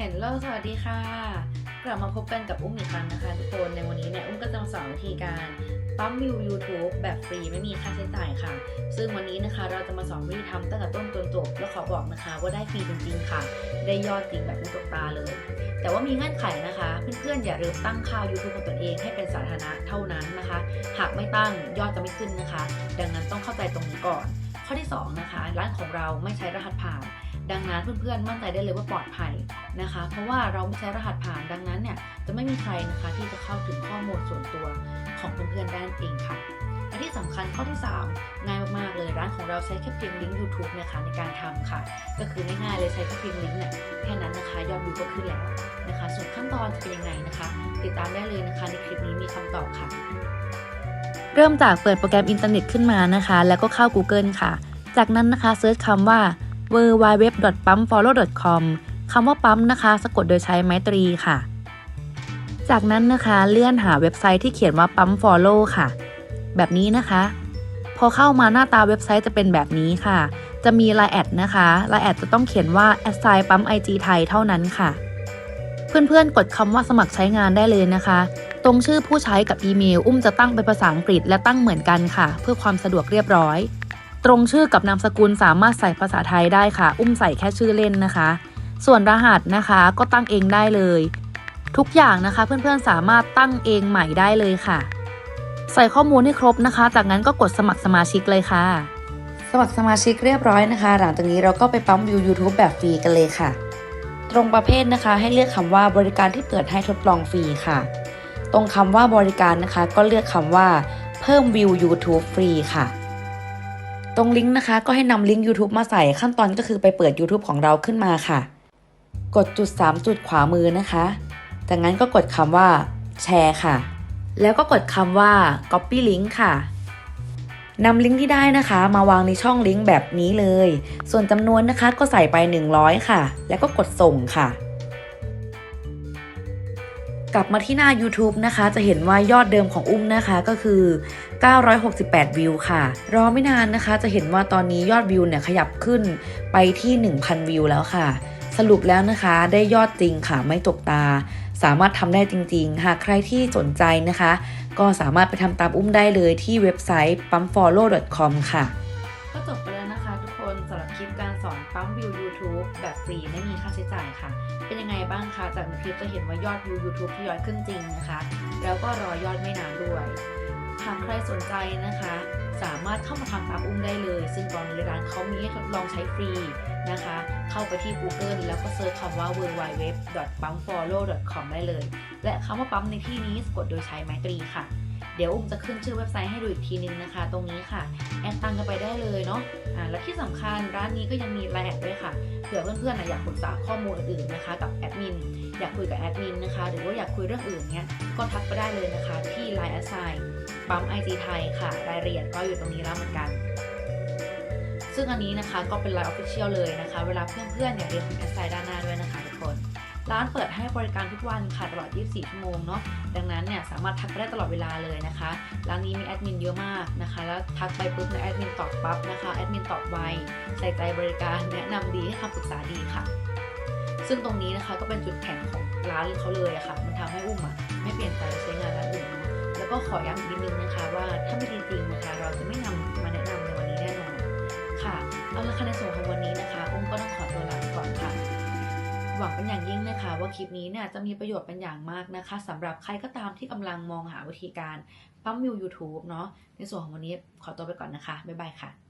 เห็นโลสวัสดีค่ะ กลับมาพบกันกับอุ้มอีกครั้งนะคะทุกคนในวันนี้เนี่ยอุ้มก็จะมาสอนวิธีการปั๊มวิว YouTube แบบฟรีไม่มีค่าใช้จ่ายค่ะ ซึ่งวันนี้นะคะเราจะมาสอนวิธีทำตั้งแต่ต้นจนจบแล้วขอบอกนะคะ ว่าได้ฟรีจริงๆค่ะ ได้ยอดจริงแบบไม่ตกตาเลย แต่ว่ามีเงื่อนไขนะคะ เพื่อนๆอย่าลืมตั้งค่า YouTube ของตนเองให้เป็นสาธารณะเท่านั้นนะคะ หากไม่ตั้งยอดจะไม่ขึ้นนะคะ ดังนั้นต้องเข้าใจตรงนี้ก่อน ข้อที่สองนะคะร้านของเราไม่ใช้รหัสผ่าน ดังนั้นเพื่อนๆมั่นใจได้เลยว่าปลอดภัยนะคะ เพราะว่าเราไม่ใช้รหัสผ่านดังนั้นเนี่ยจะไม่มีใครนะคะที่จะเข้าถึงข้อมูลส่วนตัวของเพื่อนๆได้เองค่ะและที่สำคัญข้อที่ 3 ง่ายมากๆเลยร้านของเราใช้แค่เพียงลิงก์ YouTube นะคะในการทำค่ะ ก็คือง่ายๆเลยใช้แค่เพียงลิงก์เนี่ยแค่นั้นนะคะยอดวิวก็ขึ้นแล้วนะคะ ส่วนขั้นตอนจะเป็นยังไงนะคะ ติดตามได้เลยนะคะในคลิปนี้มีคำตอบค่ะ เริ่มจากเปิดโปรแกรมอินเทอร์เน็ตขึ้นมานะคะ แล้วก็เข้า Google ค่ะ จากนั้นนะคะเซิร์ชคำว่า w w w p u m f o l l o w c o m คำว่าปั๊มนะคะ สะกดโดยใช้ไม้ตรีค่ะ จากนั้นนะคะเลื่อนหาเว็บไซต์ที่เขียนว่าปั๊ม follow ค่ะ แบบนี้นะคะ พอเข้ามาหน้าตาเว็บไซต์จะเป็นแบบนี้ค่ะ จะมี Line แอดนะคะ Line แอดจะต้องเขียนว่า assign ปั๊ม IG ไทยเท่านั้นค่ะ เพื่อนๆกดคำว่าสมัครใช้งานได้เลยนะคะ ตรงชื่อผู้ใช้กับอีเมล อุ้มจะตั้งเป็นภาษาอังกฤษและตั้งเหมือนกันค่ะ เพื่อความสะดวกเรียบร้อย ตรงชื่อกับนามสกุลสามารถใส่ภาษาไทยได้ค่ะ อุ้มใส่แค่ชื่อเล่นนะคะ ส่วนรหัสนะคะก็ตั้งเองได้เลย ทุกอย่างนะคะเพื่อนๆสามารถตั้งเองใหม่ได้เลยค่ะ ใส่ข้อมูลให้ครบนะคะ จากนั้นก็กดสมัครสมาชิกเลยค่ะ สมัครสมาชิกเรียบร้อยนะคะ หลังจากนี้เราก็ไปปั๊มวิว YouTube แบบฟรีกันเลยค่ะ ตรงประเภทนะคะให้เลือกคำว่าบริการที่เปิดให้ทดลองฟรีค่ะ ตรงคำว่าบริการนะคะ ก็เลือกคำว่า เพิ่มวิว YouTube ฟรีค่ะ ตรงลิงก์นะคะ ก็ให้นำลิงก์ YouTube มาใส่ขั้นตอนก็คือไปเปิด YouTube ของเราขึ้นมาค่ะ กดจุด 3 จุดขวามือนะคะจากนั้นก็กดคำว่าแชร์ค่ะ แล้วก็กดคำว่า copy link ค่ะนำลิงก์ที่ได้นะคะ มาวางในช่องลิงก์แบบนี้เลย ส่วนจำนวนนะคะก็ใส่ไป 100 ค่ะ แล้วก็กดส่งค่ะ กลับมาที่หน้า YouTube นะคะ จะเห็นว่ายอดเดิมของอุ้มนะคะก็คือ 968 วิวค่ะ รอไม่นานนะคะ จะเห็นว่าตอนนี้ยอดวิวเนี่ยขยับขึ้นไปที่ 1,000 วิวแล้วค่ะ สรุปแล้วนะคะได้ยอดจริงค่ะไม่ตกตา สามารถทำได้จริง ๆ หากใครที่สนใจนะคะ ก็สามารถไปทำตามอุ้มได้เลยที่เว็บไซต์ pumpfollow.com ค่ะ ก็จบไปแล้ว วิว YouTube แบบฟรีไม่มีค่าใช้จ่ายค่ะ เป็นยังไงบ้างคะ จากในคลิปจะเห็นว่ายอดวิว YouTube ทยอยขึ้นจริงนะคะ แล้วก็รอยอดไม่นานด้วย หากใครสนใจนะคะ สามารถเข้ามาทำตามอุ้มได้เลย ซึ่งตอนนี้ร้านเขามีให้ทดลองใช้ฟรีนะคะ เข้าไปที่ Google แล้วก็เซิร์ชคำว่า w w w p u m f o l l o w c o m ได้เลย และคำว่าปั๊มในที่นี้สะกดโดยใช้ไม้ตรีค่ะ เดี๋ยวอุ้มจะขึ้นชื่อเว็บไซต์ให้ดูอีกทีนึงนะคะ ตรงนี้ค่ะ แอดตังกันไปได้เลยเนาะอ่าและที่สำคัญร้านนี้ก็ยังมีไลน์แอดด้วยค่ะเผื่อเพื่อนๆนะอยากปรึกษาข้อมูลอื่นๆนะคะกับแอดมินอยากคุยกับแอดมินนะคะ หรือว่าอยากคุยเรื่องอื่นเนี้ยก็ทักไปได้เลยนะคะ ที่ Line Assign ปั๊ม IG ไทยค่ะ รายละเอียดก็อยู่ตรงนี้แล้วเหมือนกัน ซึ่งอันนี้นะคะก็เป็น Line Official เลยนะคะ เวลาเพื่อนๆเนี่ยเรียนแอดไซน์ด้านหน้าด้วยนะคะ ร้านเปิดให้บริการทุกวันค่ะตลอด 24 ชั่วโมงเนาะ ดังนั้นเนี่ยสามารถทักได้ตลอดเวลาเลยนะคะ ร้านนี้มีแอดมินเยอะมากนะคะ แล้วทักไปปุ๊บเนี่ยแอดมินตอบปั๊บนะคะ แอดมินตอบไว ใส่ใจบริการแนะนำดีให้คำปรึกษาดีค่ะ ซึ่งตรงนี้นะคะก็เป็นจุดแข็งของร้านเขาเลยอะค่ะ มันทำให้อุ้มอะไม่เปลี่ยนใจใช้งานร้านอื่นเนาะแล้วก็ขอย้ำอีกนิดนึงนะคะว่าถ้าไม่ดีจริงนะคะเราจะไม่นำมาแนะนำในวันนี้แน่นอนค่ะ เอาละค่ะในส่วนของวันนี้นะคะอุ้มก็ต้องขอตัวลา หวังเป็นอย่างยิ่งนะคะว่าคลิปนี้เนี่ยจะมีประโยชน์เป็นอย่างมากนะคะสำหรับใครก็ตามที่กำลังมองหาวิธีการปั๊มวิว YouTube เนาะในส่วนของวันนี้ขอตัวไปก่อนนะคะ บ๊ายบายค่ะ